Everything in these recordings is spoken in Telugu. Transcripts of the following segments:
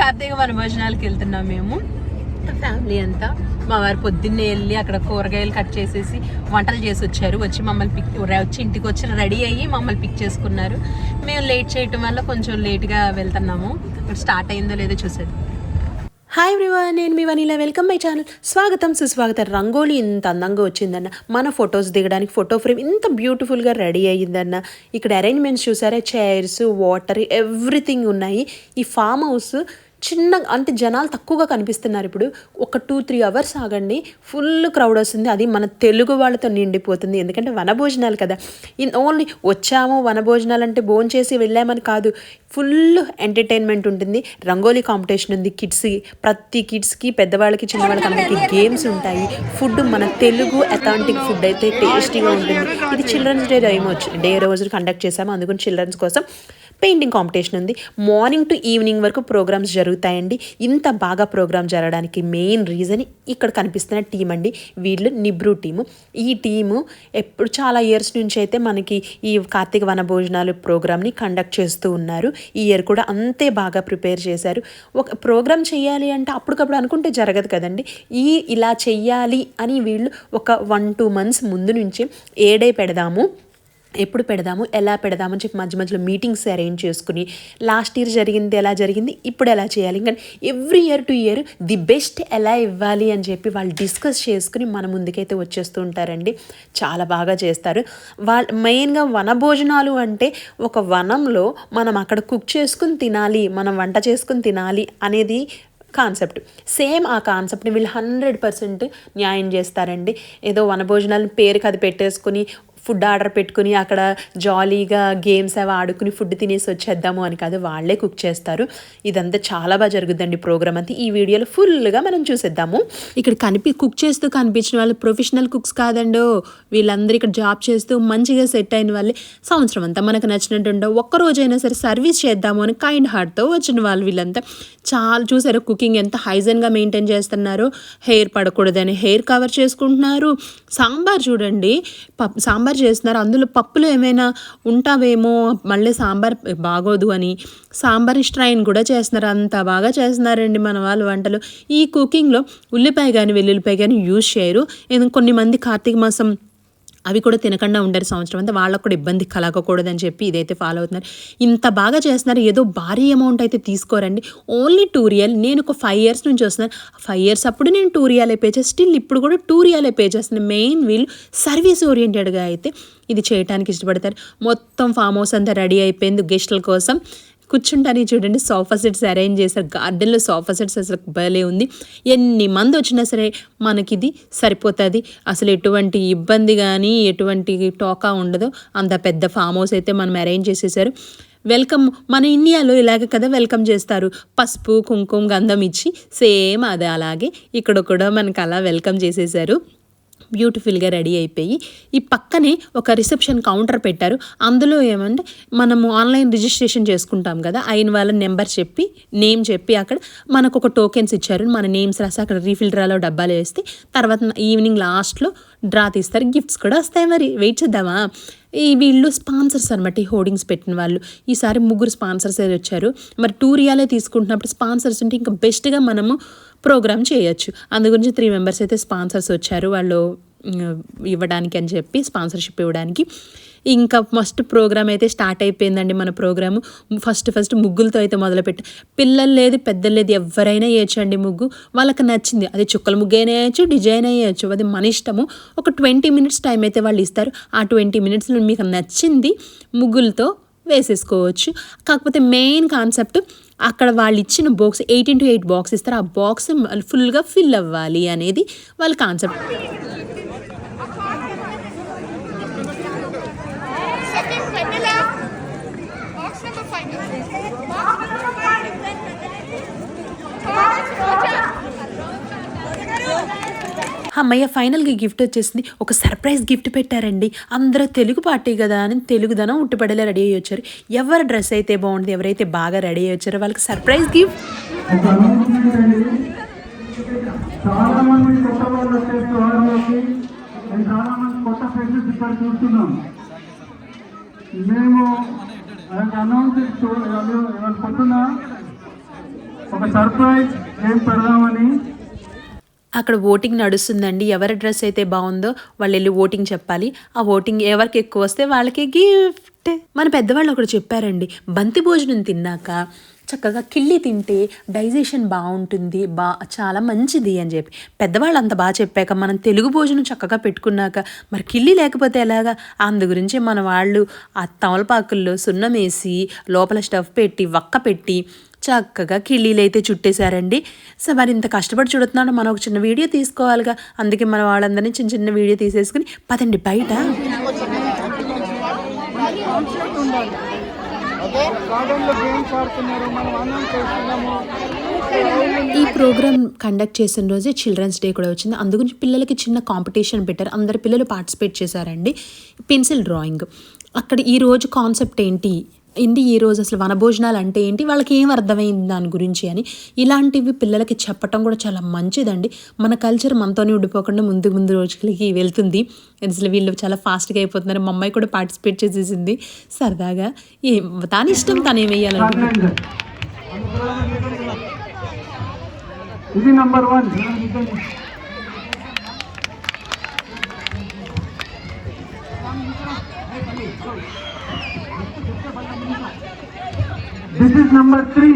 కార్తీక వన భోజనాలకు వెళ్తున్నాం మేము. ఫ్యామిలీ అంతా. మా వారు పొద్దున్నే వెళ్ళి అక్కడ కూరగాయలు కట్ చేసేసి వంటలు చేసి వచ్చారు. వచ్చి మమ్మల్ని పిక్ వచ్చి ఇంటికి వచ్చి రెడీ అయ్యి మమ్మల్ని పిక్ చేసుకున్నారు. మేము లేట్ చేయటం వల్ల కొంచెం లేట్గా వెళ్తున్నాము. అక్కడ స్టార్ట్ అయిందో లేదో చూసేది హాయ్ ఎవ్రీవన్ నేను మీ వనీలా. వెల్కమ్ మై ఛానల్ స్వాగతం సుస్వాగతం. రంగోలీ ఇంత అందంగా వచ్చిందన్న. మన ఫొటోస్ దిగడానికి ఫోటో ఫ్రేమ్ ఇంత బ్యూటిఫుల్గా రెడీ అయ్యిందన్న. ఇక్కడ అరేంజ్మెంట్స్ చూసారా? చైర్స్ వాటర్ ఎవ్రీథింగ్ ఉన్నాయి. ఈ ఫామ్ హౌస్ చిన్న అంటే జనాలు తక్కువగా కనిపిస్తున్నారు ఇప్పుడు. ఒక టూ త్రీ అవర్స్ ఆగండి ఫుల్ క్రౌడ్ వస్తుంది. అది మన తెలుగు వాళ్ళతో నిండిపోతుంది. ఎందుకంటే వనభోజనాలు కదా. ఇన్ ఓన్లీ వచ్చాము వనభోజనాలు అంటే భోజనం చేసి వెళ్ళామని కాదు. ఫుల్ ఎంటర్టైన్మెంట్ ఉంటుంది. రంగోలీ కాంపిటీషన్ ఉంది. కిడ్స్కి ప్రతి కిడ్స్కి పెద్దవాళ్ళకి చిన్నవాళ్ళకి అందరికీ గేమ్స్ ఉంటాయి. ఫుడ్ మన తెలుగు అథాంటిక్ ఫుడ్ అయితే టేస్టీగా ఉంటుంది. ఇది చిల్డ్రన్స్ డే డే డే రోజు కండక్ట్ చేసాము అందుకని చిల్డ్రన్స్ కోసం పెయింటింగ్ కాంపిటీషన్ ఉంది. మార్నింగ్ టు ఈవినింగ్ వరకు ప్రోగ్రామ్స్ జరుగుతాయండి. ఇంత బాగా ప్రోగ్రామ్ జరగడానికి మెయిన్ రీజన్ ఇక్కడ కనిపిస్తున్న టీం అండి. వీళ్ళు నిబ్రూ టీము. ఈ టీము ఎప్పుడు చాలా ఇయర్స్ నుంచి అయితే మనకి ఈ కార్తీక వన భోజనాలు ప్రోగ్రామ్ని కండక్ట్ చేస్తూ ఉన్నారు. ఈ ఇయర్ కూడా అంతే బాగా ప్రిపేర్ చేశారు. ఒక ప్రోగ్రామ్ చేయాలి అంటే అప్పటికప్పుడు అనుకుంటే జరగదు కదండి. ఈ ఇలా చెయ్యాలి అని వీళ్ళు ఒక వన్ టూ మంత్స్ ముందు నుంచి ఏడే పెడదాము. ఎప్పుడు పెడదాము ఎలా పెడదాము అని చెప్పి మధ్య మధ్యలో మీటింగ్స్ అరేంజ్ చేసుకుని లాస్ట్ ఇయర్ జరిగింది ఎలా జరిగింది ఇప్పుడు ఎలా చేయాలి? ఇంకా every year to year the best ఎలా ఇవ్వాలి అని చెప్పి వాళ్ళు డిస్కస్ చేసుకుని మన ముందుకైతే వచ్చేస్తూ ఉంటారండి. చాలా బాగా చేస్తారు. వాళ్ళ మెయిన్గా వనభోజనాలు అంటే ఒక వనంలో మనం అక్కడ కుక్ చేసుకుని తినాలి మనం వంట చేసుకుని తినాలి అనేది కాన్సెప్ట్ సేమ్ ఆ కాన్సెప్ట్ని వీళ్ళు హండ్రెడ్ పర్సెంట్ న్యాయం చేస్తారండి. ఏదో వనభోజనాలను పేరుకి అది పెట్టేసుకుని ఫుడ్ ఆర్డర్ పెట్టుకుని అక్కడ జాలీగా గేమ్స్ అవి ఆడుకుని ఫుడ్ తినేసి వచ్చేద్దాము అని కాదు వాళ్ళే కుక్ చేస్తారు. ఇదంతా చాలా బాగా జరుగుద్దండి ప్రోగ్రామ్ అంతా. ఈ వీడియోలో ఫుల్గా మనం చూసేద్దాము. ఇక్కడ కనిపి కుక్ చేస్తూ కనిపించిన వాళ్ళు ప్రొఫెషనల్ కుక్స్ కాదండో. వీళ్ళందరూ ఇక్కడ జాబ్ చేస్తూ మంచిగా సెట్ అయిన వాళ్ళే. సంవత్సరం అంతా మనకు నచ్చినట్టు ఉండవు ఒక్క సరే సర్వీస్ చేద్దాము అని కైండ్ హార్ట్తో వచ్చిన వాళ్ళు వీళ్ళంతా. చాలా చూసారు కుకింగ్ ఎంత హైజన్గా మెయింటైన్ చేస్తున్నారు. హెయిర్ పడకూడదని హెయిర్ కవర్ చేసుకుంటున్నారు. సాంబార్ చూడండి. సాంబార్ సాంబార్ చేస్తున్నారు. అందులో పప్పులు ఏమైనా ఉంటావేమో మళ్ళీ సాంబార్ బాగోదు అని సాంబార్ స్ట్రైన్ కూడా చేస్తున్నారు. అంత బాగా చేస్తున్నారండి మన వాళ్ళు వంటలు. ఈ కుకింగ్లో ఉల్లిపాయ కానీ వెల్లుల్లిపాయ కానీ యూజ్ చేయరు. కొన్ని మంది కార్తీక మాసం అవి కూడా తినకుండా ఉండరు సంవత్సరం అంతా. వాళ్ళకు కూడా ఇబ్బంది కలగకూడదని చెప్పి ఇదైతే ఫాలో అవుతున్నారు. ఇంత బాగా చేస్తున్నారు ఏదో భారీ అమౌంట్ అయితే తీసుకోరండి. ఓన్లీ టూ రియల్ నేను ఒక ఫైవ్ ఇయర్స్ నుంచి వస్తున్నాను. ఫైవ్ ఇయర్స్ అప్పుడు నేను టూ రియాలే పే చేస్తాను స్టిల్ ఇప్పుడు కూడా టూ రియాలే పే చేస్తున్నాను మెయిన్ వీళ్ళు సర్వీస్ ఓరియంటెడ్గా అయితే ఇది చేయడానికి ఇష్టపడతారు. మొత్తం ఫామ్ హౌస్ అంతా రెడీ అయిపోయింది. గెస్టుల కోసం కూర్చుంటానికి చూడండి సోఫా సెట్స్ అరేంజ్ చేశారు. గార్డెన్లో సోఫా సెట్స్ అసలు భలే ఉంది. ఎన్ని మంది వచ్చినా సరే మనకి ఇది సరిపోతుంది. అసలు ఎటువంటి ఇబ్బంది కానీ ఎటువంటి టోకా ఉండదు. అంత పెద్ద ఫామ్ హౌస్ అయితే మనం అరేంజ్ చేసేసారు. వెల్కమ్ మన ఇండియాలో ఇలాగే కదా వెల్కమ్ చేస్తారు. పసుపు కుంకుమ గంధం ఇచ్చి సేమ్ అదే అలాగే ఇక్కడ కూడా మనకు అలా వెల్కమ్ చేసేసారు. బ్యూటిఫుల్గా రెడీ అయిపోయి ఈ పక్కనే ఒక రిసెప్షన్ కౌంటర్ పెట్టారు. అందులో ఏమంటే మనము ఆన్లైన్ రిజిస్ట్రేషన్ చేసుకుంటాం కదా అయిన వాళ్ళ నెంబర్ చెప్పి నేమ్ చెప్పి అక్కడ మనకు ఒక టోకెన్స్ ఇచ్చారు. మన నేమ్స్ రాసి అక్కడ రీఫిల్ డ్రాలో డబ్బాలు వేస్తే తర్వాత ఈవినింగ్ లాస్ట్లో డ్రా తీస్తారు. గిఫ్ట్స్ కూడా వస్తాయి మరి. వెయిట్ చేద్దామా? ఈ వీళ్ళు స్పాన్సర్స్ అనమాట ఈ హోర్డింగ్స్ పెట్టిన వాళ్ళు. ఈసారి ముగ్గురు స్పాన్సర్స్ వచ్చారు మరి టూ రియాలే తీసుకుంటున్నప్పుడు స్పాన్సర్స్ ఉంటే ఇంకా బెస్ట్గా మనము ప్రోగ్రామ్ చేయొచ్చు. అందు గురించి త్రీ మెంబర్స్ అయితే స్పాన్సర్స్ వచ్చారు. వాళ్ళు ఇవ్వడానికి అని చెప్పి స్పాన్సర్షిప్ ఇవ్వడానికి. ఇంకా ఫస్ట్ ప్రోగ్రామ్ అయితే స్టార్ట్ అయిపోయిందండి మన ప్రోగ్రాము. ఫస్ట్ ఫస్ట్ ముగ్గులతో అయితే మొదలుపెట్టి పిల్లలు లేదు పెద్దలు లేదు ఎవరైనా వేయచ్చండి ముగ్గు. వాళ్ళకి నచ్చింది. అది చుక్కల ముగ్గు అయినా వేయచ్చు డిజైన్ వేయచ్చు. అది మన ఇష్టము. ఒక ట్వంటీ మినిట్స్ టైం అయితే వాళ్ళు ఇస్తారు. ఆ ట్వంటీ మినిట్స్లో మీకు నచ్చింది ముగ్గులతో వేసేసుకోవచ్చు. కాకపోతే మెయిన్ కాన్సెప్ట్ అక్కడ వాళ్ళు ఇచ్చిన box eighteen to eight box ఇస్తారు. ఆ బాక్స్ ఫుల్గా ఫిల్ అవ్వాలి అనేది వాళ్ళ కాన్సెప్ట్. అమ్మయ్య ఫైనల్గా గిఫ్ట్ వచ్చేసింది. ఒక సర్ప్రైజ్ గిఫ్ట్ పెట్టారండి. అందరూ తెలుగు పార్టీ కదా అని తెలుగుదనం ఉట్టుపడేలా రెడీ అయ్యి వచ్చారు. ఎవరి డ్రెస్ అయితే బాగుంటుంది ఎవరైతే బాగా రెడీ అయ్యి వచ్చారో వాళ్ళకి సర్ప్రైజ్ గిఫ్ట్. కొత్త మేము అనౌన్స్ ఒక సర్ప్రైజ్ ఏం పెడదామని అక్కడ ఓటింగ్ నడుస్తుందండి. ఎవరి డ్రెస్ అయితే బాగుందో వాళ్ళు వెళ్ళి ఓటింగ్ చెప్పాలి. ఆ ఓటింగ్ ఎవరికి ఎక్కువ వస్తే వాళ్ళకి గిఫ్ట్ మన పెద్దవాళ్ళు ఒకటి చెప్పారండి. బంతి భోజనం తిన్నాక చక్కగా కిళ్ళి తింటే డైజెషన్ బాగుంటుంది. బా చాలా మంచిది అని చెప్పి. పెద్దవాళ్ళు అంత బాగా చెప్పాక మనం తెలుగు భోజనం చక్కగా పెట్టుకున్నాక మరి కిళ్ళి లేకపోతే ఎలాగా? అందు గురించి మన వాళ్ళు ఆ తమలపాకుల్లో సున్నం వేసి లోపల స్టఫ్ పెట్టి వక్క పెట్టి చక్కగా కిళ్ళీలు అయితే చుట్టేశారండి. సో మరి ఇంత కష్టపడి చూడుతున్నాడు మనం ఒక చిన్న వీడియో తీసుకోవాలిగా. అందుకే మన వాళ్ళందరినీ చిన్న చిన్న వీడియో తీసేసుకుని పదండి బయట. ఈ ప్రోగ్రామ్ కండక్ట్ చేసిన రోజే చిల్డ్రన్స్ డే కూడా వచ్చింది. అందుగురించి పిల్లలకి చిన్న కాంపిటీషన్ పెట్టారు. అందరు పిల్లలు పార్టిసిపేట్ చేశారండి. Pencil drawing. అక్కడ ఈ రోజు కాన్సెప్ట్ ఏంటి? ఏంటి ఈ రోజు అసలు వనభోజనాలు అంటే ఏంటి? వాళ్ళకి ఏం అర్థమైంది దాని గురించి అని. ఇలాంటివి పిల్లలకి చెప్పటం కూడా చాలా మంచిదండి. మన కల్చర్ మనతోనే ఉండిపోకుండా ముందు ముందు రోజులకి వెళ్తుంది. అసలు వీళ్ళు చాలా ఫాస్ట్గా అయిపోతున్నారు. మా అమ్మాయి కూడా పార్టిసిపేట్ చేసేసింది. సరదాగా ఏ దాని ఇష్టం తను ఏం ఇది number one this is three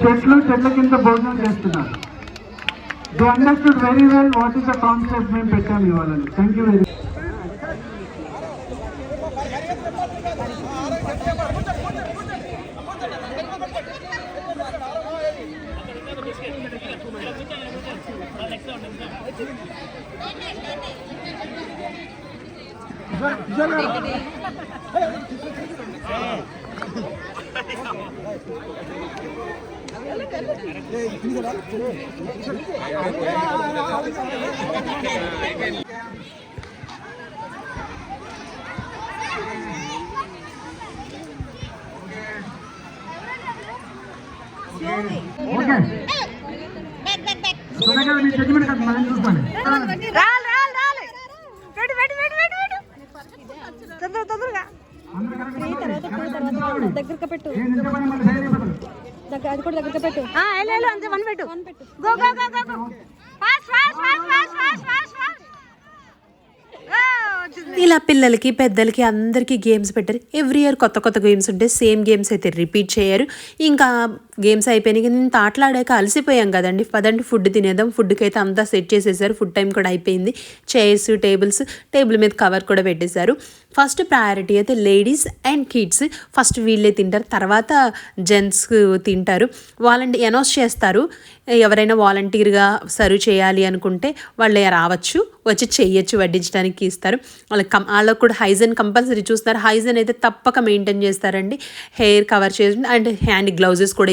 చెట్లు చెట్ల కింద భోజనం చేస్తున్నారు. The understood very well what is the concept మేము పెట్టాము ఇవ్వాలని థ్యాంక్ యూ వెరీ ఓకే. తొందరగా మీ జడ్జిమెంట్ కాదు మనం చూసుకోండి. దగ్గరకు పెట్టు. అది కూడా దగ్గరకు పెట్టు. అంతే వన్ పెట్టు. Go go go go go fast fast fast fast fast fast fast ఇలా పిల్లలకి పెద్దలకి అందరికీ గేమ్స్ పెట్టారు. ఎవ్రీ ఇయర్ కొత్త కొత్త గేమ్స్ ఉంటే సేమ్ గేమ్స్ అయితే రిపీట్ చేయరు. ఇంకా గేమ్స్ అయిపోయినాయి. కానీ ఇంత ఆటలాడాక అలసిపోయాం కదండి. పదండి ఫుడ్ తినేద్దాం. ఫుడ్కి అయితే అంతా సెట్ చేసేసారు. ఫుడ్ టైం కూడా అయిపోయింది. చైర్స్ టేబుల్స్ టేబుల్ మీద కవర్ కూడా పెట్టేశారు. ఫస్ట్ ప్రయారిటీ అయితే లేడీస్ అండ్ కిడ్స్. ఫస్ట్ వీళ్ళే తింటారు. తర్వాత జెంట్స్ తింటారు. వాలంటీ అనౌన్స్ చేస్తారు. ఎవరైనా వాలంటీర్గా సర్వ్ చేయాలి అనుకుంటే వాళ్ళు రావచ్చు వచ్చి చెయ్యొచ్చు వడ్డించడానికి ఇస్తారు. వాళ్ళకి కం వాళ్ళకు కూడా హైజన్ కంపల్సరీ చూస్తారు హైజన్ అయితే తప్పక మెయింటైన్ చేస్తారండి. హెయిర్ కవర్ చేసి అండ్ హ్యాండ్ గ్లౌజెస్ కూడా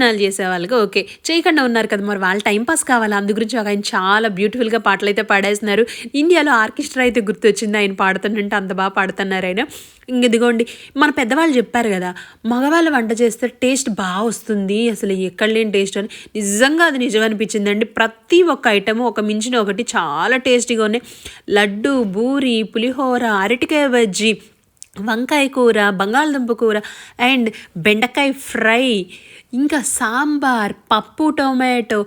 భోజనాలు చేసే వాళ్ళకి ఓకే. చేయకుండా ఉన్నారు కదా మరి వాళ్ళు టైంపాస్ కావాలి? అందు గురించి ఒక ఆయన చాలా బ్యూటిఫుల్గా పాటలు అయితే పాడేస్తున్నారు. ఇండియాలో ఆర్కెస్ట్రా అయితే గుర్తొచ్చింది ఆయన పాడుతుంటే అంత బాగా పాడుతున్నారు ఆయన. ఇంక ఇదిగోండి మన పెద్దవాళ్ళు చెప్పారు కదా మగవాళ్ళు వంట చేస్తే టేస్ట్ బాగా వస్తుంది అసలు ఎక్కడ లేని టేస్ట్ అని. నిజంగా అది నిజం అనిపించిందండి ప్రతి ఒక్క ఐటమ్ ఒక మించిన ఒకటి చాలా టేస్టీగా ఉన్నాయి. లడ్డు బూరి పులిహోర అరటికాయ బజ్జీ వంకాయ కూర బంగాళదుంప కూర అండ్ బెండకాయ ఫ్రై ఇంకా సాంబార్ పప్పు టొమాటో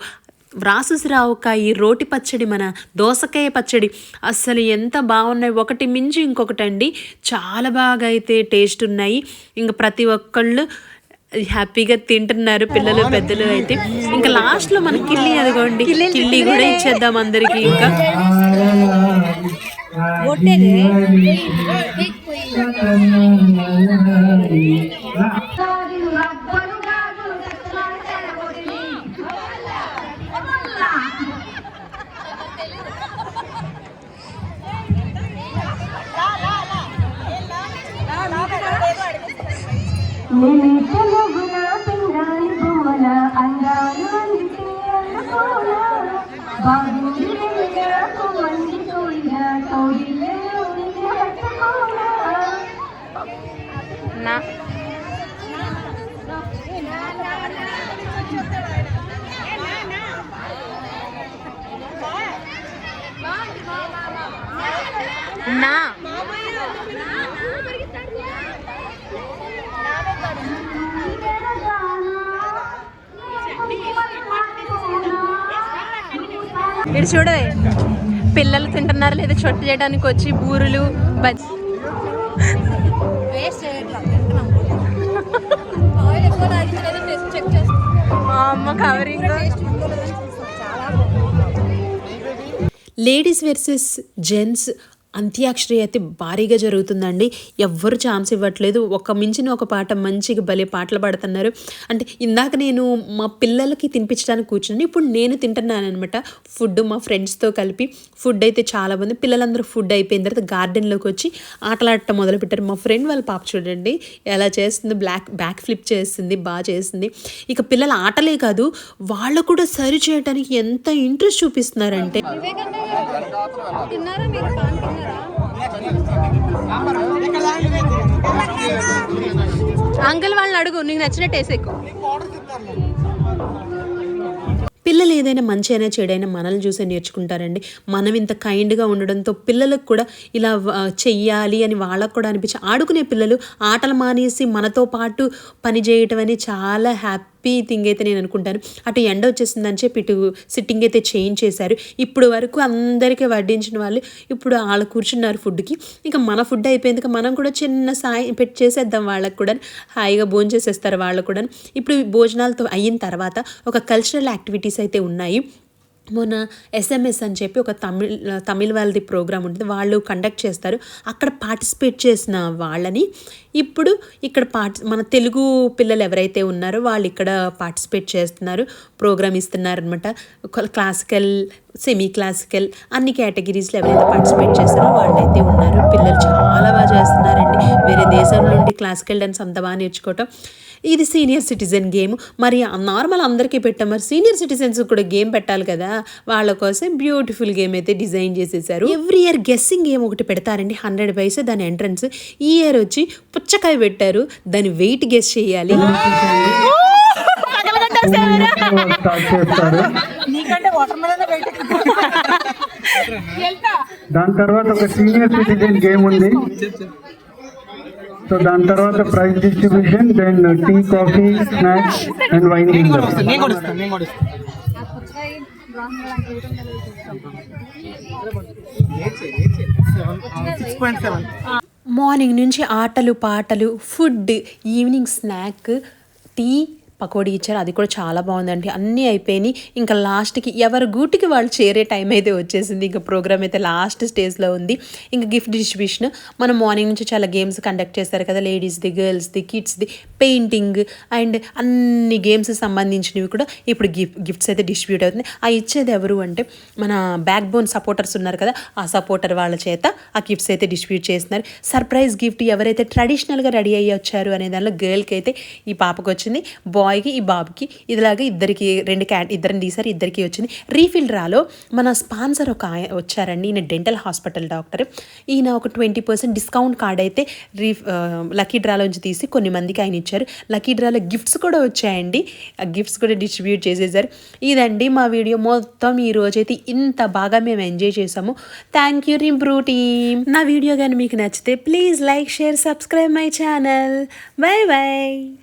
రాసుసిరావుకాయ రోటి పచ్చడి మన దోసకాయ పచ్చడి. అస్సలు ఎంత బాగున్నాయి. ఒకటి మించి ఇంకొకటి అండి. చాలా బాగా అయితే టేస్ట్ ఉన్నాయి. ఇంకా ప్రతి ఒక్కళ్ళు హ్యాపీగా తింటున్నారు పిల్లలు పెద్దలు అయితే. ఇంకా లాస్ట్లో మన కిల్లి అదిగోండి. కిల్లి కూడా ఇచ్చేద్దాం అందరికీ ఇంకా. నా నా ఇటు చూడవే పిల్లలు తింటున్నారు లేదా చొట్టు చేయడానికి వచ్చి బూరులు బజ్జి. అమ్మ covering ladies versus gents Antakshari అయితే భారీగా జరుగుతుందండి. ఎవ్వరు ఛాన్స్ ఇవ్వట్లేదు. ఒక మించిన ఒక పాట మంచిగా భలే పాటలు పాడుతున్నారు. అంటే ఇందాక నేను మా పిల్లలకి తినిపించడానికి కూర్చున్నాను. ఇప్పుడు నేను తింటున్నాను అనమాట ఫుడ్ మా ఫ్రెండ్స్తో కలిపి ఫుడ్ అయితే చాలా బాగుంది పిల్లలందరూ ఫుడ్ అయిపోయిన తర్వాత గార్డెన్లోకి వచ్చి ఆటలాడటం మొదలుపెట్టారు. మా ఫ్రెండ్ వాళ్ళ పాప చూడండి. ఎలా చేస్తుంది? బ్లాక్ బ్యాక్ ఫ్లిప్ చేస్తుంది. బాగా చేస్తుంది. ఇక పిల్లల ఆటలే కాదు. వాళ్ళు కూడా సరి చేయడానికి ఎంత ఇంట్రెస్ట్ చూపిస్తున్నారంటే తిన్నారా మీరు? పాన్ తిన్నారా? అంకుల్ వాళ్ళని అడుగు నీకు నచ్చినట్టు వేసేకు పిల్లలు ఏదైనా మంచి అయినా చెడైనా మనల్ని చూసే నేర్చుకుంటారండి. మనం ఇంత కైండ్గా ఉండడంతో పిల్లలకు కూడా ఇలా చెయ్యాలి అని వాళ్ళకు కూడా అనిపించి ఆడుకునే పిల్లలు ఆటలు మానేసి మనతో పాటు పని చేయటం అని చాలా హ్యాపీ థింగ్ అయితే నేను అనుకుంటాను. అటు ఎండ వచ్చేసిందని చెప్పి ఇటు సిట్టింగ్ అయితే చేంజ్ చేశారు. ఇప్పుడు వరకు అందరికీ వడ్డించిన వాళ్ళు ఇప్పుడు వాళ్ళు కూర్చున్నారు ఫుడ్కి ఇంకా మన ఫుడ్ అయిపోయింది మనం కూడా చిన్న సాయం పెట్టి చేసేద్దాం వాళ్ళకు కూడా. హాయిగా భోజనం చేసేస్తారు వాళ్ళు కూడా. ఇప్పుడు భోజనాలతో అయిన తర్వాత ఒక కల్చరల్ యాక్టివిటీస్ అయితే ఉన్నాయి. మొన్న ఎస్ఎంఎస్ అని చెప్పి ఒక తమిళ్ తమిళ్ వాళ్ళది ప్రోగ్రామ్ ఉంటుంది. వాళ్ళు కండక్ట్ చేస్తారు. అక్కడ పార్టిసిపేట్ చేసిన వాళ్ళని ఇప్పుడు ఇక్కడ పార్టి మన తెలుగు పిల్లలు ఎవరైతే ఉన్నారో వాళ్ళు ఇక్కడ పార్టిసిపేట్ చేస్తున్నారు ప్రోగ్రామ్ ఇస్తున్నారు అనమాట క్లాసికల్ సెమీ క్లాసికల్ అన్ని కేటగిరీస్లో ఎవరైతే పార్టిసిపేట్ చేస్తారో వాళ్ళైతే ఉన్నారు. పిల్లలు చాలా బాగా చేస్తున్నారండి. వేరే దేశం నుండి క్లాసికల్ డ్యాన్స్ అంత బాగా నేర్చుకోవటం. ఇది సీనియర్ సిటిజన్ గేమ్ మరి నార్మల్ అందరికీ పెట్టాం మరి సీనియర్ సిటిజన్స్ కూడా గేమ్ పెట్టాలి కదా. వాళ్ళ కోసం బ్యూటిఫుల్ గేమ్ అయితే డిజైన్ చేసేసారు. ఎవ్రీ ఇయర్ గెస్సింగ్ గేమ్ ఒకటి పెడతారండి. హండ్రెడ్ పైసే దాని ఎంట్రన్స్ ఈ ఇయర్ వచ్చి పుచ్చకాయ పెట్టారు. దాని వెయిట్ గెస్ చేయాలి. దాని తర్వాత ఒక సీనియర్ సిటిజన్ గేమ్ ఉంది. సో దాని తర్వాత prize distribution then tea coffee snacks and wine morning నుంచి ఆటలు పాటలు food evening snack tea pakodi ఇచ్చారు. అది కూడా చాలా బాగుందండి. అన్నీ అయిపోయినాయి. ఇంకా లాస్ట్కి ఎవరి గూటికి వాళ్ళు చేరే టైం అయితే వచ్చేసింది. ఇంకా ప్రోగ్రామ్ అయితే లాస్ట్ స్టేజ్లో ఉంది. ఇంకా గిఫ్ట్ డిస్ట్రిబ్యూషన్. మనం మార్నింగ్ నుంచి చాలా గేమ్స్ కండక్ట్ చేస్తారు కదా. లేడీస్ది గర్ల్స్ది కిడ్స్ది. పెయింటింగ్ అండ్ అన్ని గేమ్స్ సంబంధించినవి కూడా ఇప్పుడు గిఫ్ట్ గిఫ్ట్స్ అయితే డిస్ట్రిబ్యూట్ అవుతుంది ఆ ఇచ్చేది ఎవరు అంటే మన బ్యాక్ బోన్ సపోర్టర్స్ ఉన్నారు కదా. ఆ సపోర్టర్ వాళ్ళ చేత ఆ గిఫ్ట్స్ అయితే డిస్ట్రిబ్యూట్ చేస్తున్నారు. సర్ప్రైజ్ గిఫ్ట్ ఎవరైతే ట్రెడిషనల్గా రెడీ అయ్యి వచ్చారు అనే దానిలో గర్ల్కి అయితే ఈ పాపకు వచ్చింది బాయ్కి ఈ బాబుకి ఇదిలాగా ఇద్దరికి రెండు క్యాన్ ఇద్దరిని తీసారు ఇద్దరికి వచ్చింది. రీఫిల్ రాలో మన స్పాన్సర్ ఒక వచ్చారండి. ఈయన డెంటల్ హాస్పిటల్ డాక్టర్. ఈయన ఒక ట్వంటీ పర్సెంట్ డిస్కౌంట్ కార్డ్ అయితే రీ లక్కీ డ్రాలోంచి తీసి కొన్ని మందికి ఆయన ఇచ్చారు. లక్కీ డ్రాలో గిఫ్ట్స్ కూడా వచ్చాయండి. ఆ గిఫ్ట్స్ కూడా డిస్ట్రిబ్యూట్ చేసేసారు. ఇదండి మా వీడియో. మొత్తం ఈ రోజైతే ఇంత బాగా మేము ఎంజాయ్ చేసాము థ్యాంక్ యూ రింప్రూ టీమ్. నా వీడియో కానీ మీకు నచ్చితే please like share subscribe my channel. Bye bye.